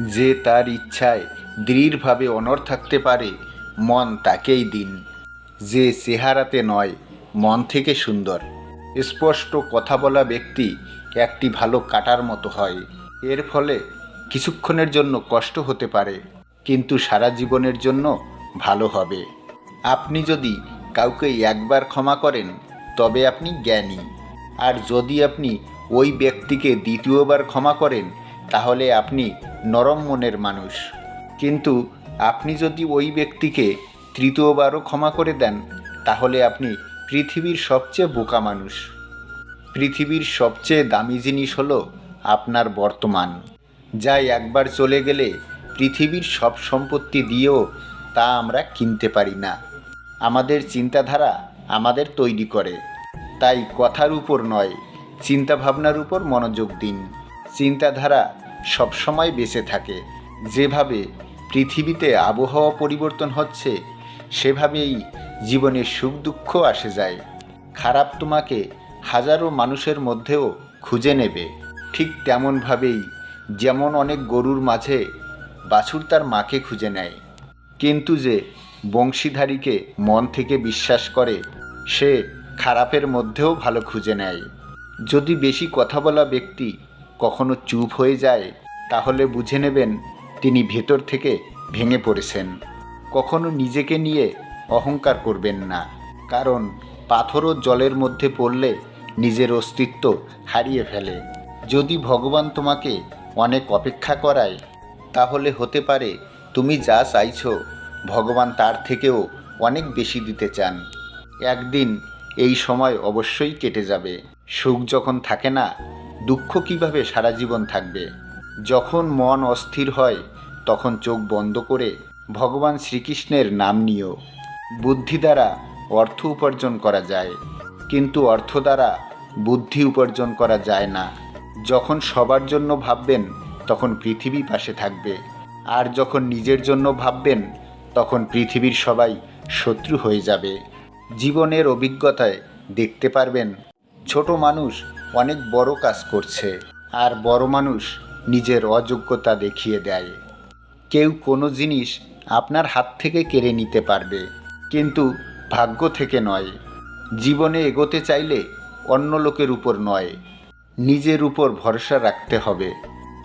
যে তার ইচ্ছায় দৃঢ়ভাবে অনর থাকতে পারে, মন তাকেই দিন। যে চেহারাতে নয়, মন থেকে সুন্দর। স্পষ্ট কথা বলা ব্যক্তি একটি ভালো কাটার মতো হয়। এর ফলে কিছুক্ষণের জন্য কষ্ট হতে পারে, কিন্তু সারা জীবনের জন্য ভালো হবে। আপনি যদি কাউকে একবার ক্ষমা করেন, তবে আপনি জ্ঞানী। আর যদি আপনি ওই ব্যক্তিকে দ্বিতীয়বার ক্ষমা করেন তাহলে আপনি নরম মনের মানুষ। কিন্তু আপনি যদি ওই ব্যক্তিকে তৃতীয়বারও ক্ষমা করে দেন, তাহলে আপনি পৃথিবীর সবচেয়ে বোকা মানুষ। পৃথিবীর সবচেয়ে দামি জিনিস হলো আপনার বর্তমান। যা একবার চলে গেলে পৃথিবীর সব সম্পত্তি দিয়েও তা আমরা কিনতে পারি না। আমাদের চিন্তাধারা আমাদের তৈরি করে। তাই কথার উপর নয়, চিন্তাভাবনার উপর মনোযোগ দিন। চিন্তাধারা সবসময় বেঁচে থাকে। যেভাবে পৃথিবীতে আবহাওয়া পরিবর্তন হচ্ছে, সেভাবেই জীবনে সুখ দুঃখ আসে যায়। খারাপ তোমাকে হাজারো মানুষের মধ্যেও খুঁজে নেবে। ঠিক তেমনভাবেই যেমন অনেক গরুর মাঝে বাছুর তার মাকে খুঁজে নেয়। কিন্তু যে বংশীধারীকে মন থেকে বিশ্বাস করে, সে খারাপের মধ্যেও ভালো খুঁজে নেয়। যদি বেশি কথা বলা ব্যক্তি কখনো চুপ হয়ে যায়, তাহলে বুঝে নেবেন তিনি ভেতর থেকে ভেঙে পড়েছেন। কখনো নিজেকে নিয়ে অহংকার করবেন না, কারণ পাথরও জলের মধ্যে পড়লে নিজের অস্তিত্ব হারিয়ে ফেলে। যদি ভগবান তোমাকে অনেক অপেক্ষা করায়, তাহলে হতে পারে তুমি যা চাইছ, ভগবান তার থেকেও অনেক বেশি দিতে চান। একদিন এই সময় অবশ্যই কেটে যাবে। সুখ যখন থাকে না দুঃখ কীভাবে সারা জীবন থাকবে? যখন মন অস্থির হয়, তখন চোখ বন্ধ করে ভগবান শ্রীকৃষ্ণের নাম নিও। বুদ্ধি দ্বারা অর্থ উপার্জন করা যায়, কিন্তু অর্থ দ্বারা বুদ্ধি উপার্জন করা যায় না। যখন সবার জন্য ভাববেন, তখন পৃথিবী পাশে থাকবে। আর যখন নিজের জন্য ভাববেন, তখন পৃথিবীর সবাই শত্রু হয়ে যাবে। জীবনের অভিজ্ঞতায় দেখতে পারবেন, ছোট মানুষ অনেক বড় কাজ করছে আর বড় মানুষ নিজের অযোগ্যতা দেখিয়ে দেয়। কেউ কোনো জিনিস আপনার হাত থেকে কেড়ে নিতে পারবে, কিন্তু ভাগ্য থেকে নয়। জীবনে এগোতে চাইলে অন্য লোকের উপর নয়। নিজের উপর ভরসা রাখতে হবে।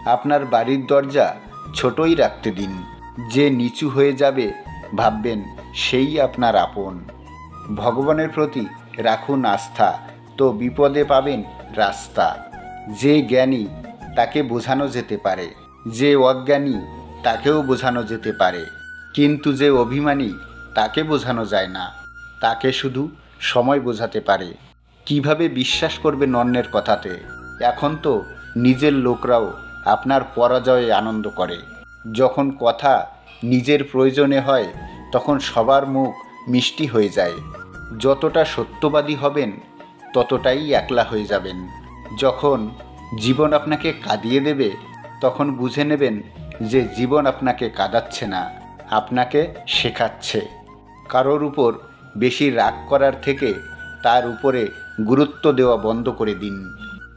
আপনার বাড়ির দরজা ছোটই রাখতে দিন। যে নিচু হয়ে যাবে, ভাববেন সেই আপনার আপন। ভগবানের প্রতি রাখুন আস্থা। তো বিপদে পাবেন রাস্তা। যে জ্ঞানী তাকে বোঝানো যেতে পারে, যে অজ্ঞানী তাকেও বোঝানো যেতে পারে। কিন্তু যে অভিমানী তাকে বোঝানো যায় না। তাকে শুধু সময় বোঝাতে পারে। কীভাবে বিশ্বাস করবে অন্যের কথাতে? এখন তো নিজের লোকরাও আপনার পরাজয়ে আনন্দ করে। যখন কথা নিজের প্রয়োজনে হয়, তখন সবার মুখ মিষ্টি হয়ে যায়। যতটা সত্যবাদী হবেন ততটাই একলা হয়ে যাবেন। যখন জীবন আপনাকে কাঁদিয়ে দেবে, তখন বুঝে নেবেন যে জীবন আপনাকে কাঁদাচ্ছে না, আপনাকে শেখাচ্ছে। কারোর উপর বেশি রাগ করার থেকে তার উপরে গুরুত্ব দেওয়া বন্ধ করে দিন।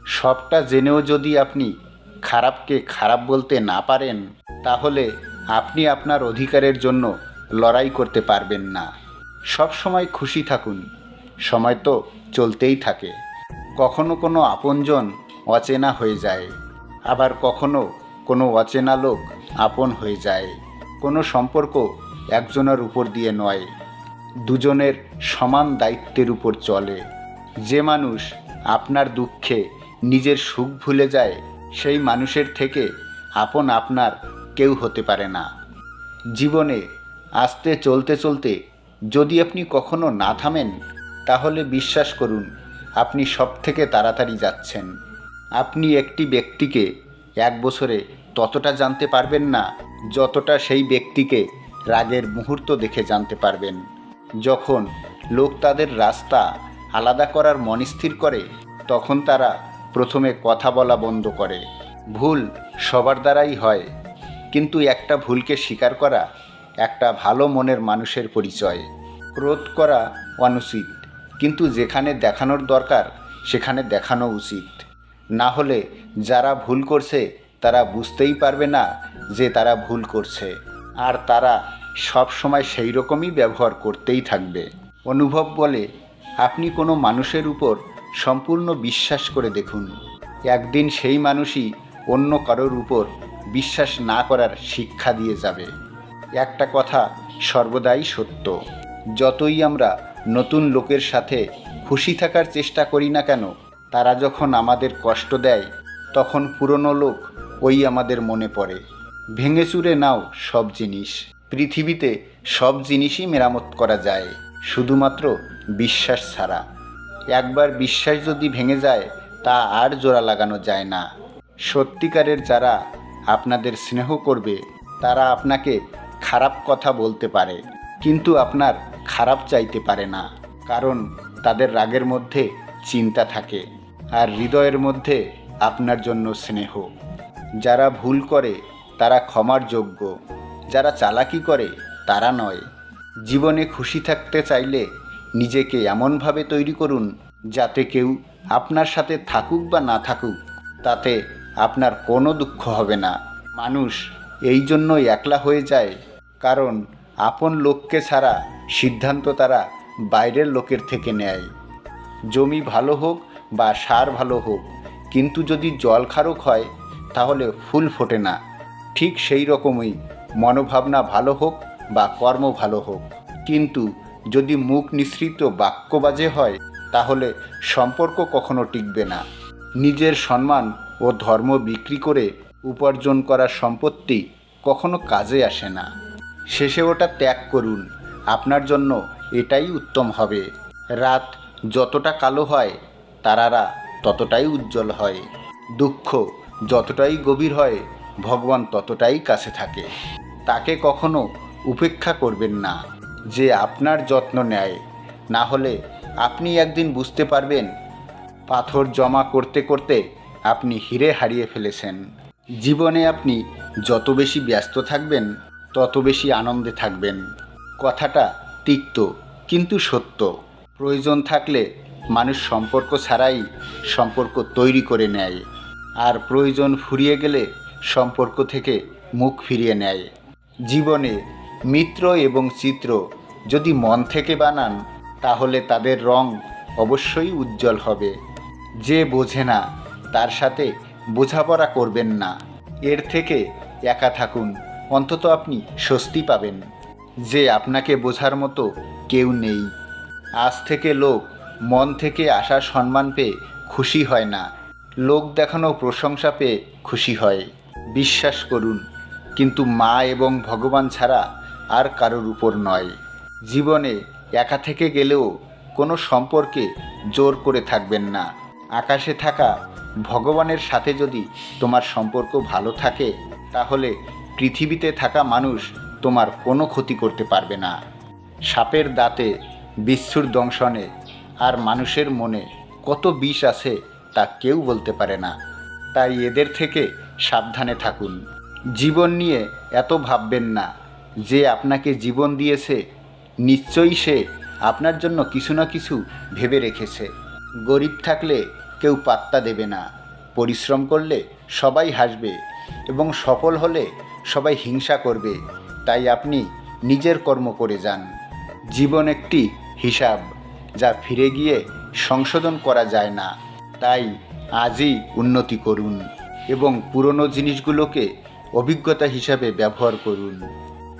সবটা জেনেও যদি আপনি খারাপকে খারাপ বলতে না পারেন, তাহলে আপনি আপনার অধিকারের জন্য লড়াই করতে পারবেন না। সব সময় খুশি থাকুন। সময় তো চলতেই থাকে। কখনো কোনো আপনজন অচেনা হয়ে যায়, আবার কখনো কোনো অচেনা লোক আপন হয়ে যায়। কোনো সম্পর্ক একজনের উপর দিয়ে নয়, দুজনের সমান দায়িত্বের উপর চলে। যে মানুষ আপনার দুঃখে নিজের সুখ ভুলে যায়, সেই মানুষের থেকে আপন আপনার কেউ হতে পারে না। জীবনে আস্তে চলতে চলতে যদি আপনি কখনো না থামেন তাহলে বিশ্বাস করুন, আপনি সব থেকে তাড়াতাড়ি যাচ্ছেন। আপনি একটি ব্যক্তিকে এক বছরে ততটা জানতে পারবেন না, যতটা সেই ব্যক্তিকে রাগের মুহূর্ত দেখে জানতে পারবেন। যখন লোক তাদের রাস্তা আলাদা করার মনস্থির করে, তখন তারা প্রথমে কথা বলা বন্ধ করে। ভুল সবার দ্বারাই হয়, কিন্তু একটা ভুলকে স্বীকার করা একটা ভালো মনের মানুষের পরিচয়। ক্রোধ করা অনুচিত। কিন্তু যেখানে দেখানোর দরকার, সেখানে দেখানো উচিত। না হলে যারা ভুল করছে, তারা বুঝতেই পারবে না যে তারা ভুল করছে। আর তারা সব সময় সেই রকমই ব্যবহার করতেই থাকবে। অনুভব বলে, আপনি কোনো মানুষের উপর সম্পূর্ণ বিশ্বাস করে দেখুন। একদিন সেই মানুষই অন্য কারোর উপর বিশ্বাস না করার শিক্ষা দিয়ে যাবে। একটা কথা সর্বদাই সত্য, যতই আমরা নতুন লোকের সাথে খুশি থাকার চেষ্টা করি না কেন, তারা যখন আমাদের কষ্ট দেয়, তখন পুরনো লোক ওই আমাদের মনে পড়ে। ভেঙে চুরে নাও সব জিনিস। পৃথিবীতে সব জিনিসই মেরামত করা যায়, শুধুমাত্র বিশ্বাস ছাড়া। একবার বিশ্বাস যদি ভেঙে যায়, তা আর জোড়া লাগানো যায় না। সত্যিকারের যারা আপনাদের স্নেহ করবে, তারা আপনাকে খারাপ কথা বলতে পারে, কিন্তু আপনার খারাপ চাইতে পারে না, কারণ তাদের রাগের মধ্যে চিন্তা থাকে আর হৃদয়ের মধ্যে আপনার জন্য স্নেহ। যারা ভুল করে, তারা ক্ষমার যোগ্য। যারা চালাকি করে, তারা নয়। জীবনে খুশি থাকতে চাইলে নিজেকে এমনভাবে তৈরি করুন যাতে কেউ আপনার সাথে থাকুক বা না থাকুক, তাতে আপনার কোনো দুঃখ হবে না। মানুষ এই জন্যই একলা হয়ে যায়, কারণ আপন লোককে ছাড়া সিদ্ধান্ত তারা বাইরের লোকের থেকে নেয়। জমি ভালো হোক বা সার ভালো হোক, কিন্তু যদি জল খারক হয়, তাহলে ফুল ফোটে না। ঠিক সেই রকমই মনোভাবনা ভালো হোক বা কর্ম ভালো হোক। কিন্তু যদি মুখ নিঃসৃত বাক্য বাজে হয়, তাহলে সম্পর্ক কখনো টিকবে না। নিজের সম্মান ও ধর্ম বিক্রি করে উপার্জন করা সম্পত্তি কখনো কাজে আসে না। শেষে ওটা ত্যাগ করুন। আপনার জন্য এটাই উত্তম হবে। রাত যতটা কালো হয়, তারারা ততটাই উজ্জ্বল হয়। দুঃখ যতটাই গভীর হয়, ভগবান ততটাই কাছে থাকে। তাকে কখনো উপেক্ষা করবেন না, যে আপনার যত্ন নেয়। না হলে আপনি একদিন বুঝতে পারবেন, পাথর জমা করতে করতে আপনি হিরে হারিয়ে ফেলেছেন। জীবনে আপনি যত বেশি ব্যস্ত থাকবেন, তত বেশি আনন্দে থাকবেন। কথাটা তিক্ত, কিন্তু সত্য। প্রয়োজন থাকলে মানুষ সম্পর্ক ছাড়াই সম্পর্ক তৈরি করে নেয়, আর প্রয়োজন ফুরিয়ে গেলে সম্পর্ক থেকে মুখ ফিরিয়ে নেয়। জীবনে মিত্র এবং চিত্র যদি মন থেকে বানান, তাহলে তাদের রং অবশ্যই উজ্জ্বল হবে। যে বোঝে না, তার সাথে বোঝাপড়া করবেন না। এর থেকে একা থাকুন, অন্তত আপনি স্বস্তি পাবেন। যে আপনাকে বোঝার মতো কেউ নেই। আজ থেকে লোক মন থেকে আসা সম্মান পেয়ে খুশি হয় না। লোক দেখানো প্রশংসা পেয়ে খুশি হয়। বিশ্বাস করুন, কিন্তু মা এবং ভগবান ছাড়া আর কারোর উপর নয়। জীবনে একা থেকে গেলেও কোনো সম্পর্কে জোর করে থাকবেন না। আকাশে থাকা ভগবানের সাথে যদি তোমার সম্পর্ক ভালো থাকে, তাহলে পৃথিবীতে থাকা মানুষ তোমার কোনো ক্ষতি করতে পারবে না। সাপের দাঁতে বিচ্ছুর দংশনে আর মানুষের মনে কত বিষ আছে তা কেউ বলতে পারে না। তাই এদের থেকে সাবধানে থাকুন। জীবন নিয়ে এত ভাববেন না। যে আপনাকে জীবন দিয়েছে, নিশ্চয়ই সে আপনার জন্য কিছু না কিছু ভেবে রেখেছে। গরিব থাকলে কেউ পাত্তা দেবে না। পরিশ্রম করলে সবাই হাসবে এবং সফল হলে সবাই হিংসা করবে। তাই আপনি নিজের কর্ম করে যান। জীবন একটি হিসাব, যা ফিরে গিয়ে সংশোধন করা যায় না। তাই আজই উন্নতি করুন এবং পুরনো জিনিসগুলোকে অভিজ্ঞতা হিসাবে ব্যবহার করুন।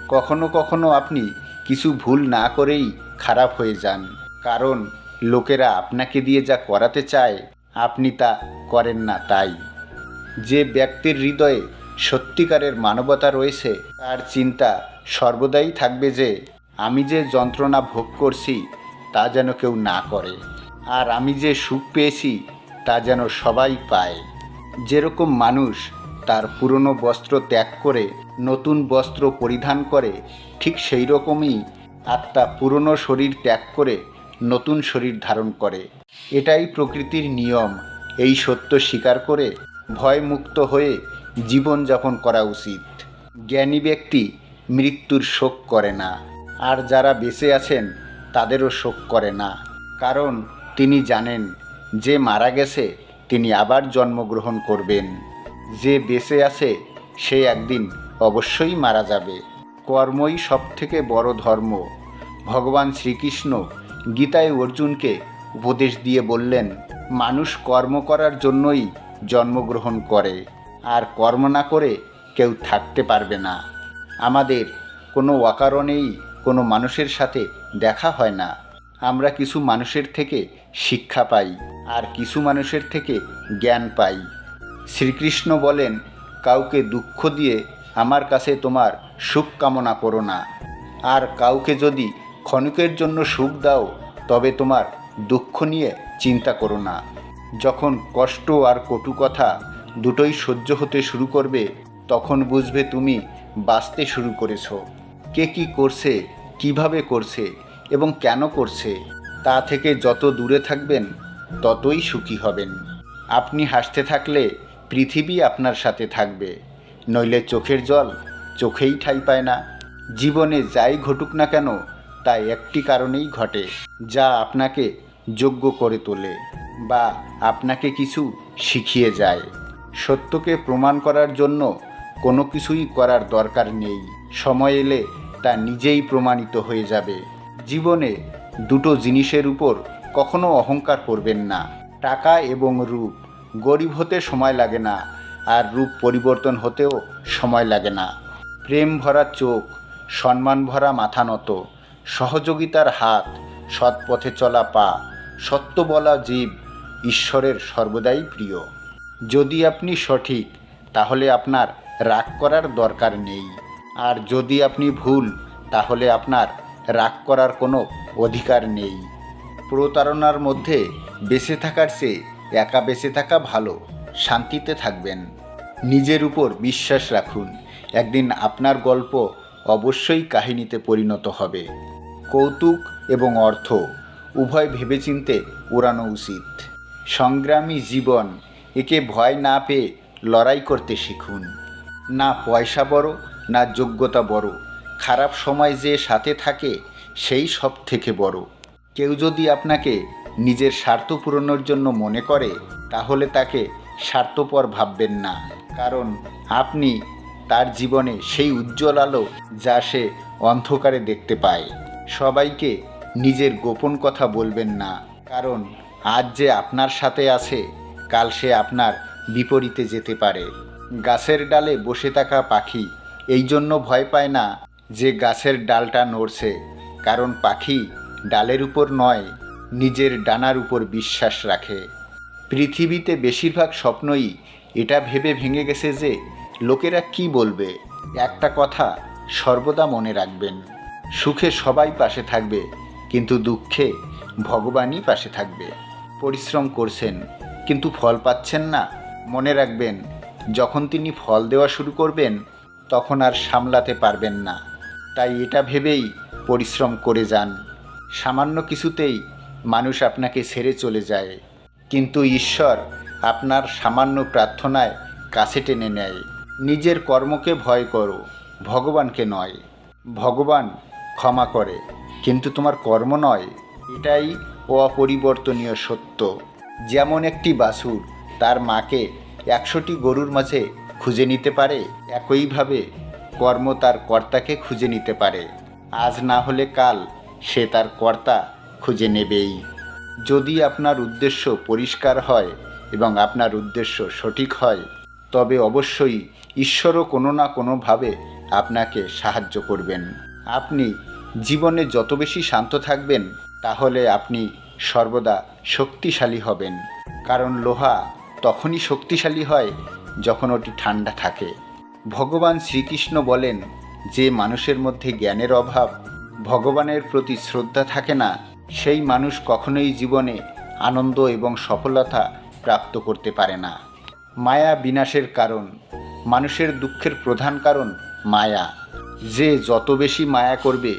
কখনো কখনো আপনি কিছু ভুল না করেই খারাপ হয়ে যান, কারণ লোকেরা আপনাকে দিয়ে যা করাতে চায়, আপনি তা করেন না তাই। যে ব্যক্তির হৃদয়ে সত্যিকারের মানবতা রয়েছে, তার চিন্তা সর্বদাই থাকবে যে, আমি যে যন্ত্রণা ভোগ করছি, তা যেন কেউ না করে। আর আমি যে সুখ পেয়েছি, তা যেন সবাই পায়। যেরকম মানুষ তার পুরনো বস্ত্র ত্যাগ করে, নতুন বস্ত্র পরিধান করে, ঠিক সেই রকমই আত্মা পুরনো শরীর ত্যাগ করে, নতুন শরীর ধারণ করে। এটাই প্রকৃতির নিয়ম। এই সত্য স্বীকার করে ভয়মুক্ত হয়ে জীবনযাপন করা উচিত। জ্ঞানী ব্যক্তি মৃত্যুর শোক করে না। আর যারা বেঁচে আছেন, তাদেরও শোক করে না। কারণ তিনি জানেন, যে মারা গেছে, তিনি আবার জন্মগ্রহণ করবেন। যে বেঁচে আছে, সে একদিন অবশ্যই মারা যাবে। কর্মই সব থেকে বড় ধর্ম। ভগবান শ্রীকৃষ্ণ গীতায় অর্জুনকে উপদেশ দিয়ে বললেন, মানুষ কর্ম করার জন্যই জন্মগ্রহণ করে। আর কর্ম না করে কেউ থাকতে পারবে না। আমাদের কোনো অকারণেই কোনো মানুষের সাথে দেখা হয় না। আমরা কিছু মানুষের থেকে শিক্ষা পাই আর কিছু মানুষের থেকে জ্ঞান পাই। শ্রীকৃষ্ণ বলেন, কাউকে দুঃখ দিয়ে আমার কাছে তোমার সুখ কামনা করো না। আর কাউকে যদি ক্ষণিকের জন্য সুখ দাও, তবে তোমার দুঃখ নিয়ে চিন্তা করো না। যখন কষ্ট আর কটু কথা দুটোই সহ্য হতে শুরু করবে, তখন বুঝবে তুমি বাঁচতে শুরু করেছ। কে কি করছে, কীভাবে করছে এবং কেন করছে, তা থেকে যত দূরে থাকবেন, ততই সুখী হবেন। আপনি হাসতে থাকলে পৃথিবী আপনার সাথে থাকবে, নইলে চোখের জল চোখেই ঠাই পায় না। জীবনে যাই ঘটুক না কেন, তা একটি কারণেই ঘটে, যা আপনাকে যোগ্য করে তোলে বা আপনাকে কিছু শিখিয়ে যায়। সত্যকে প্রমাণ করার জন্য কোনো কিছুই করার দরকার নেই। সময় এলে তা নিজেই প্রমাণিত হয়ে যাবে। জীবনে দুটো জিনিসের উপর কখনো অহংকার করবেন না। টাকা এবং রূপ। গরিব হতে সময় লাগে না, আর রূপ পরিবর্তন হতেও সময় লাগে না। প্রেম ভরা চোখ, সম্মান ভরা মাথা নত, সহযোগিতার হাত, সৎপথে চলা পা, সত্য বলা জীব ঈশ্বরের সর্বদাই প্রিয়। যদি আপনি সঠিক, তাহলে আপনার রাগ করার দরকার নেই। আর যদি আপনি ভুল, তাহলে আপনার রাগ করার কোনো অধিকার নেই। প্রতারণার মধ্যে বেঁচে থাকার চেয়ে একা বেঁচে থাকা ভালো। শান্তিতে থাকবেন। নিজের উপর বিশ্বাস রাখুন। একদিন আপনার গল্প অবশ্যই কাহিনীতে পরিণত হবে। কৌতুক এবং অর্থ উভয় ভেবেচিন্তে উড়ানো উচিত। সংগ্রামী জীবন একে ভয় না পেয়ে লড়াই করতে শিখুন। না পয়সা বড়, না যোগ্যতা বড়। খারাপ সময় যে সাথে থাকে, সেই সব থেকে বড়। কেউ যদি আপনাকে নিজের স্বার্থ পূরণের জন্য মনে করে, তাহলে তাকে স্বার্থপর ভাববেন না। কারণ আপনি তার জীবনে সেই উজ্জ্বল আলো যা সে অন্ধকারে দেখতে পায়। সবাইকে নিজের গোপন কথা বলবেন না। কারণ আজ যে আপনার সাথে আছে কাল সে আপনার বিপরীতে যেতে পারে। গাছের ডালে বসে থাকা পাখি এই জন্য ভয় পায় না যে গাছের ডালটা নড়ছে, কারণ পাখি ডালের উপর নয়, নিজের ডানার উপর বিশ্বাস রাখে। পৃথিবীতে বেশিরভাগ স্বপ্নই এটা ভেবে ভেঙে গেছে যে লোকেরা কি বলবে। একটা কথা সর্বদা মনে রাখবেন, সুখে সবাই পাশে থাকবে, কিন্তু দুঃখে ভগবানই পাশে থাকবে। পরিশ্রম করছেন কিন্তু ফল পাচ্ছেন না। মনে রাখবেন, যখন তিনি ফল দেওয়া শুরু করবেন, তখন আর সামলাতে পারবেন না। তাই এটা ভেবেই পরিশ্রম করে যান। সামান্য কিছুতেই মানুষ আপনাকে ছেড়ে চলে যায়। কিন্তু ঈশ্বর আপনার সামান্য প্রার্থনায় কাছে টেনে নেয়। নিজের কর্মকে ভয় করো, ভগবানকে নয়। ভগবান ক্ষমা করে। কিন্তু তোমার কর্ম নয়, এটাই অপরিবর্তনীয় সত্য। যেমন একটি বাছুর তার মাকে একশোটি গরুর মাঝে খুঁজে নিতে পারে, একইভাবে কর্ম তার কর্তাকে খুঁজে নিতে পারে। আজ না হলে কাল সে তার কর্তা খুঁজে নেবেই। যদি আপনার উদ্দেশ্য পরিষ্কার হয় এবং আপনার উদ্দেশ্য সঠিক হয়, তবে অবশ্যই ঈশ্বরও কোনো না কোনোভাবে আপনাকে সাহায্য করবেন। আপনি জীবনে যত বেশি শান্ত থাকবেন, তাহলে আপনি সর্বদা শক্তিশালী হবেন, কারণ লোহা তখনই শক্তিশালী হয় যখন ওটি ঠান্ডা থাকে। ভগবান শ্রীকৃষ্ণ বলেন, যে মানুষের মধ্যে জ্ঞানের অভাব, ভগবানের প্রতি শ্রদ্ধা থাকে না, সেই মানুষ কখনোই জীবনে আনন্দ এবং সফলতা প্রাপ্ত করতে পারে না। মায়া বিনাশের কারণ, মানুষের দুঃখের প্রধান কারণ মায়া। যে যত বেশি মায়া করবে,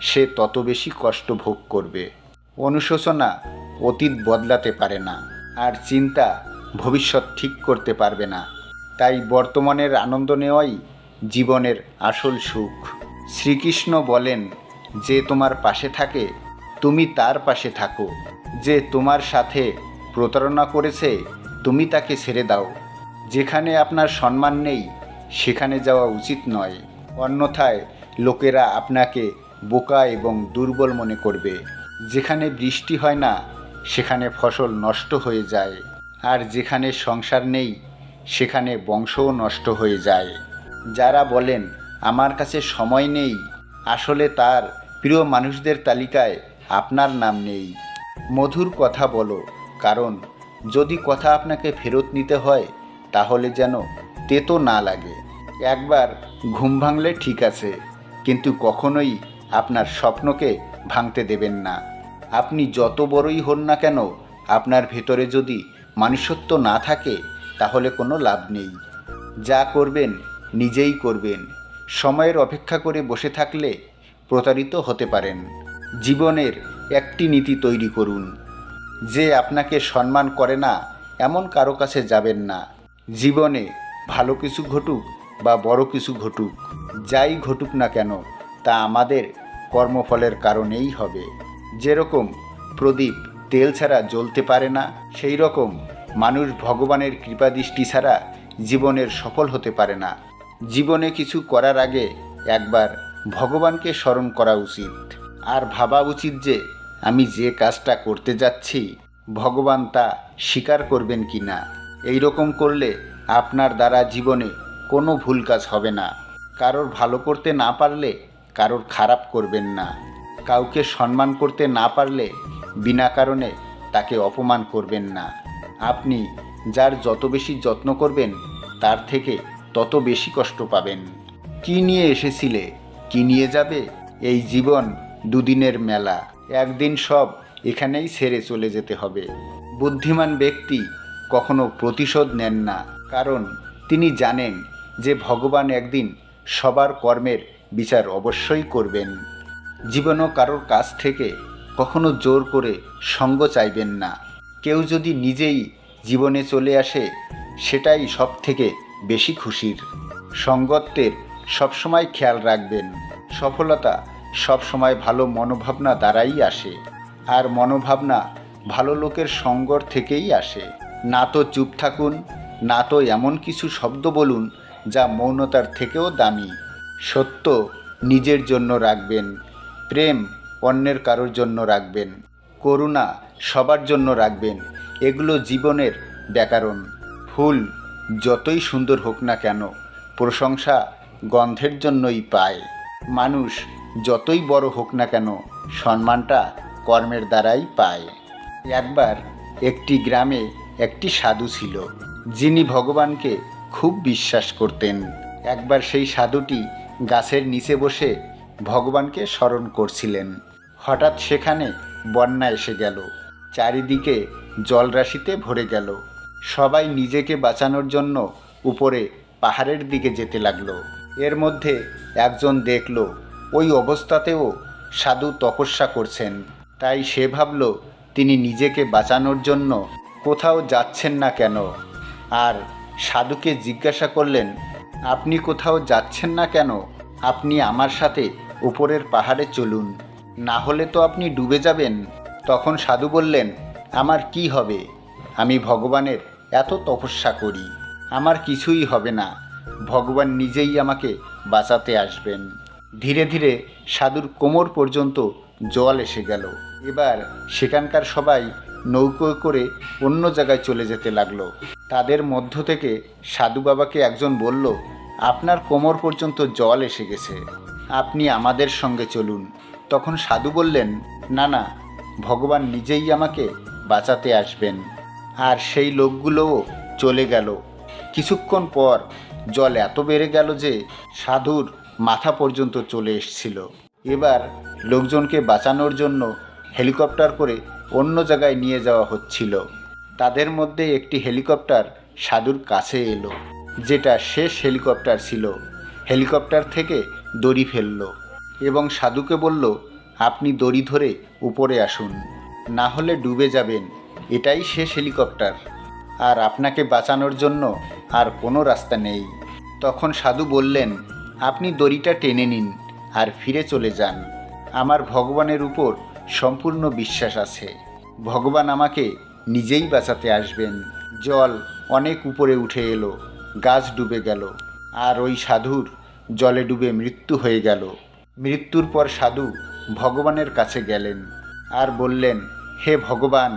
সে তত বেশি কষ্ট ভোগ করবে। অনুশোচনা অতীত বদলাতে পারে না আর চিন্তা ভবিষ্যৎ ঠিক করতে পারবে না। তাই বর্তমানের আনন্দ নেওয়াই জীবনের আসল সুখ। শ্রীকৃষ্ণ বলেন, যে তোমার পাশে থাকে, তুমি তার পাশে থাকো। যে তোমার সাথে প্রতারণা করেছে, তুমি তাকে ছেড়ে দাও। যেখানে আপনার সম্মান নেই, সেখানে যাওয়া উচিত নয়। অন্যথায় লোকেরা আপনাকে বোকা এবং দুর্বল মনে করবে। যেখানে বৃষ্টি হয় না, সেখানে ফসল নষ্ট হয়ে যায়। আর যেখানে সংসার নেই, সেখানে বংশও নষ্ট হয়ে যায়। যারা বলেন, আমার কাছে সময় নেই, আসলে তার প্রিয় মানুষদের তালিকায় আপনার নাম নেই। মধুর কথা বলো, কারণ যদি কথা আপনাকে ফেরত নিতে হয়, তাহলে যেন তেতো না লাগে। একবার ঘুম ভাঙলে ঠিক আছে, কিন্তু কখনোই আপনার স্বপ্নকে ভাঙতে দেবেন না। আপনি যত বড়ই হন না কেন, আপনার ভেতরে যদি মানুষত্ব না থাকে, তাহলে কোনো লাভ নেই। যা করবেন, নিজেই করবেন। সময়ের অপেক্ষা করে বসে থাকলে প্রতারিত হতে পারেন। জীবনের একটি নীতি তৈরি করুন। যে আপনাকে সম্মান করে না, এমন কারও কাছে যাবেন না। জীবনে ভালো কিছু ঘটুক বা বড় কিছু ঘটুক, যাই ঘটুক না কেন, তা আমাদের কর্মফলের কারণেই হবে। যেরকম প্রদীপ তেল ছাড়া জ্বলতে পারে না সেই রকম মানুষ ভগবানের কৃপাদৃষ্টি ছাড়া জীবনের সফল হতে পারে না। জীবনে কিছু করার আগে একবার ভগবানকে স্মরণ করা উচিত। আর ভাবা উচিত যে, আমি যে কাজটা করতে যাচ্ছি, ভগবান তা স্বীকার করবেন কি না। এই রকম করলে আপনার দ্বারা জীবনে কোনো ভুল কাজ হবে না। কারোর ভালো করতে না পারলে কারোর খারাপ করবেন না। কাউকে সম্মান করতে না পারলে বিনা কারণে তাকে অপমান করবেন না। আপনি যার যত বেশি যত্ন করবেন, তার থেকে তত বেশি কষ্ট পাবেন। কি নিয়ে এসেছিলে? কি নিয়ে যাবে? এই জীবন দুদিনের মেলা। একদিন সব এখানেই ছেড়ে চলে যেতে হবে। বুদ্ধিমান ব্যক্তি কখনো প্রতিশোধ নেন না। কারণ তিনি জানেন যে ভগবান একদিন সবার কর্মের বিচার অবশ্যই করবেন। জীবনও কারোর কাছ থেকে কখনো জোর করে সঙ্গ চাইবেন না। কেউ যদি নিজেই জীবনে চলে আসে, সেটাই সব থেকে বেশি খুশির। সঙ্গত্বের সবসময় খেয়াল রাখবেন। সফলতা সবসময় ভালো মনোভাবনা দ্বারাই আসে। আর মনোভাবনা ভালো লোকের সঙ্গর থেকেই আসে। না তো চুপ থাকুন, না তো এমন কিছু শব্দ বলুন যা মৌনতার থেকেও দামি। সত্য নিজের জন্য রাখবেন, প্রেম অন্যের কারোর জন্য রাখবেন, করুণা সবার জন্য রাখবেন, এগুলো জীবনের ব্যাকরণ। ফুল যতই সুন্দর হোক না কেন, প্রশংসা গন্ধের জন্যই পায়। মানুষ যতই বড় হোক না কেন, সম্মানটা কর্মের দ্বারাই পায়। একবার একটি গ্রামে একটি সাধু ছিল, যিনি ভগবানকে খুব বিশ্বাস করতেন। একবার সেই সাধুটি গাছের নিচে বসে ভগবানকে স্মরণ করছিলেন। হঠাৎ সেখানে বন্যা এসে গেল। চারিদিকে জলরাশিতে ভরে গেল। সবাই নিজেকে বাঁচানোর জন্য উপরে পাহাড়ের দিকে যেতে লাগল। এর মধ্যে একজন দেখল, ওই অবস্থাতেও সাধু তপস্যা করছেন। তাই সে ভাবল, তিনি নিজেকে বাঁচানোর জন্য কোথাও যাচ্ছেন না কেন? আর সাধুকে জিজ্ঞাসা করলেন আপনি কোথাও যাচ্ছেন না কেন? আপনি আমার সাথে উপরের পাহাড়ে চলুন। না হলে তো আপনি ডুবে যাবেন। তখন সাধু বললেন, আমার কি হবে? আমি ভগবানের এত তপস্যা করি। আমার কিছুই হবে না। ভগবান নিজেই আমাকে বাঁচাতে আসবেন। ধীরে ধীরে সাধুর কোমর পর্যন্ত জল এসে গেল। এবার সেখানকার সবাই নৌকো করে অন্য জায়গায় চলে যেতে লাগল। তাদের মধ্য থেকে সাধু বাবাকে একজন বলল, আপনার কোমর পর্যন্ত জল এসে গেছে। আপনি আমাদের সঙ্গে চলুন। তখন সাধু বললেন, না না, ভগবান নিজেই আমাকে বাঁচাতে আসবেন। আর সেই লোকগুলোও চলে গেল। কিছুক্ষণ পর জল এত বেড়ে গেল যে সাধুর মাথা পর্যন্ত চলে এসছিল। এবার লোকজনকে বাঁচানোর জন্য হেলিকপ্টার করে অন্য জায়গায় নিয়ে যাওয়া হচ্ছিল। তাদের মধ্যে একটি হেলিকপ্টার সাধুর কাছে এলো, যেটা শেষ হেলিকপ্টার ছিল। হেলিকপ্টার থেকে দড়ি ফেলল এবং সাধুকে বলল, আপনি দড়ি ধরে উপরে আসুন, না হলে ডুবে যাবেন। এটাই শেষ হেলিকপ্টার। আর আপনাকে বাঁচানোর জন্য আর কোনো রাস্তা নেই। তখন সাধু বললেন, আপনি দড়িটা টেনে নিন আর ফিরে চলে যান। আমার ভগবানের উপর সম্পূর্ণ বিশ্বাস আছে। ভগবান আমাকে নিজেই বাঁচাতে আসবেন। জল অনেক উপরে উঠে এলো, গাছ ডুবে গেল, আর ওই সাধুর জলে ডুবে মৃত্যু হয়ে গেল। মৃত্যুর পর সাধু ভগবানের কাছে গেলেন আর বললেন, হে ভগবান,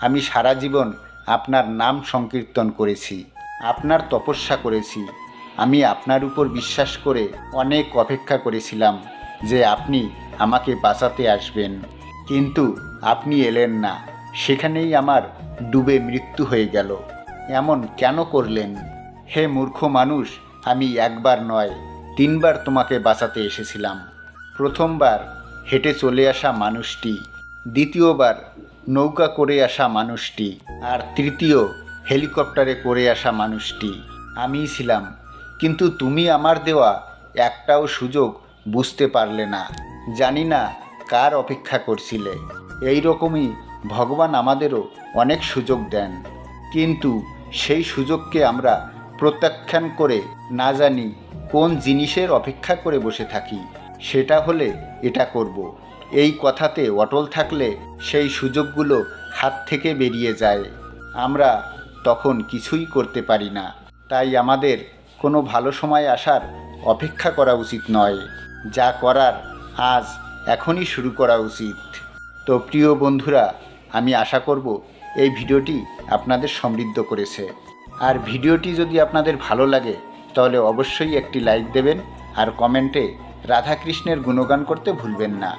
আমি সারা জীবন আপনার নাম সংকীর্তন করেছি, আপনার তপস্যা করেছি। আমি আপনার উপর বিশ্বাস করে অনেক অপেক্ষা করেছিলাম যে আপনি আমাকে বাঁচাতে আসবেন। কিন্তু আপনি এলেন না। সেখানেই আমার ডুবে মৃত্যু হয়ে গেল। এমন কেন করলেন? হে মূর্খ মানুষ, আমি একবার নয়, তিনবার তোমাকে বাঁচাতে এসেছিলাম। প্রথমবার হেঁটে চলে আসা মানুষটি, দ্বিতীয়বার নৌকা করে আসা মানুষটি, আর তৃতীয় হেলিকপ্টারে করে আসা মানুষটি। আমিই ছিলাম, কিন্তু তুমি আমার দেওয়া একটাও সুযোগ বুঝতে পারলে না। জানি না কার অপেক্ষা করছিলে। এই রকমই ভগবান আমাদেরও অনেক সুযোগ দেন। কিন্তু সেই সুযোগকে আমরা প্রত্যাখ্যান করে না জানি কোন জিনিসের অপেক্ষা করে বসে থাকি, সেটা হলে এটা করব। এই কথাতে অটল থাকলে সেই সুযোগগুলো হাত থেকে বেরিয়ে যায়। আমরা তখন কিছুই করতে পারি না। তাই আমাদের কোনো ভালো সময় আসার অপেক্ষা করা উচিত নয়। যা করার আজ এখনই শুরু করা উচিত। তো প্রিয় বন্ধুরা, আমি আশা করব এই ভিডিওটি আপনাদের সমৃদ্ধ করেছে। আর ভিডিওটি যদি আপনাদের ভালো লাগে, তাহলে অবশ্যই একটি লাইক দেবেন আর কমেন্টে রাধাকৃষ্ণের গুণগান করতে ভুলবেন না।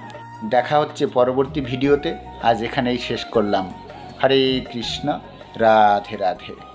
দেখা হচ্ছে পরবর্তী ভিডিওতে। আজ এখানেই শেষ করলাম। হরে কৃষ্ণ, রাধে রাধে।